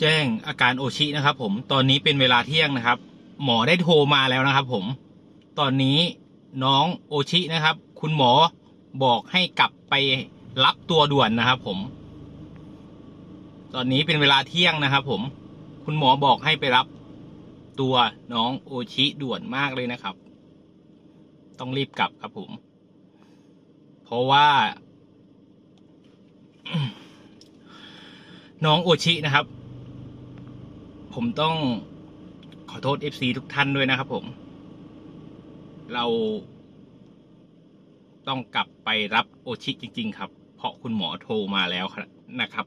แจ้งอาการโอชินะครับ ผมตอนนี้เป็นเวลาเที่ยงนะครับ หมอได้โทรมาแล้วนะครับ ผม ตอนนี้น้องโอชินะครับ คุณหมอบอกให้กลับไปรับตัวด่วนนะครับ ผม ตอนนี้เป็นเวลาเที่ยงนะครับ ผม คุณหมอบอกให้ไปรับตัวน้องโอชิด่วนมากเลยนะครับ ต้องรีบกลับครับผม เพราะว่า น้องโอชินะครับ ผมต้องขอโทษ FC ทุกท่านด้วยนะครับผม เราต้องกลับไปรับโอชิจริง ๆ ครับ เพราะคุณหมอโทรมาแล้วนะครับ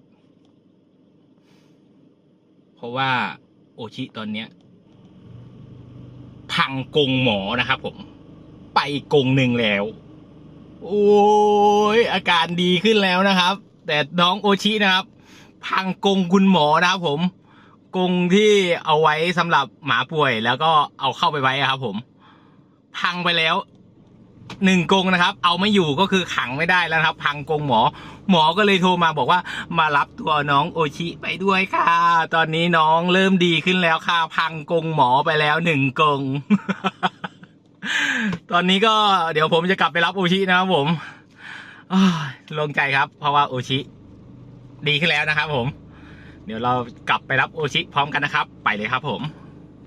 เพราะว่าโอชิตอนเนี้ย พังกงหมอนะครับผม ไปกงหนึ่งแล้ว โอ้ยอาการดีขึ้นแล้วนะครับ แต่น้องโอชินะครับ พังกงคุณหมอนะครับผม กรงที่เอาไว้สำหรับหมาป่วย แล้วก็เอาเข้าไปไว้ครับ ผม พังไปแล้วหนึ่งกรงนะครับ เอาไม่อยู่ก็คือขังไม่ได้แล้วครับ พังกรงหมอ หมอก็เลยโทรมาบอกว่า มารับตัวน้องโอชิไปด้วยค่ะ ตอนนี้น้องเริ่มดีขึ้นแล้วค่ะ พังกรงหมอไปแล้วหนึ่งกรงตอนนี้ก็เดี๋ยวผมจะกลับไปรับโอชินะครับผมโลงใจครับ เพราะว่าโอชิ ดีขึ้นแล้วนะครับผม เดี๋ยวเรากลับไปรับโอชิพร้อมกันนะครับ ไปเลยครับผม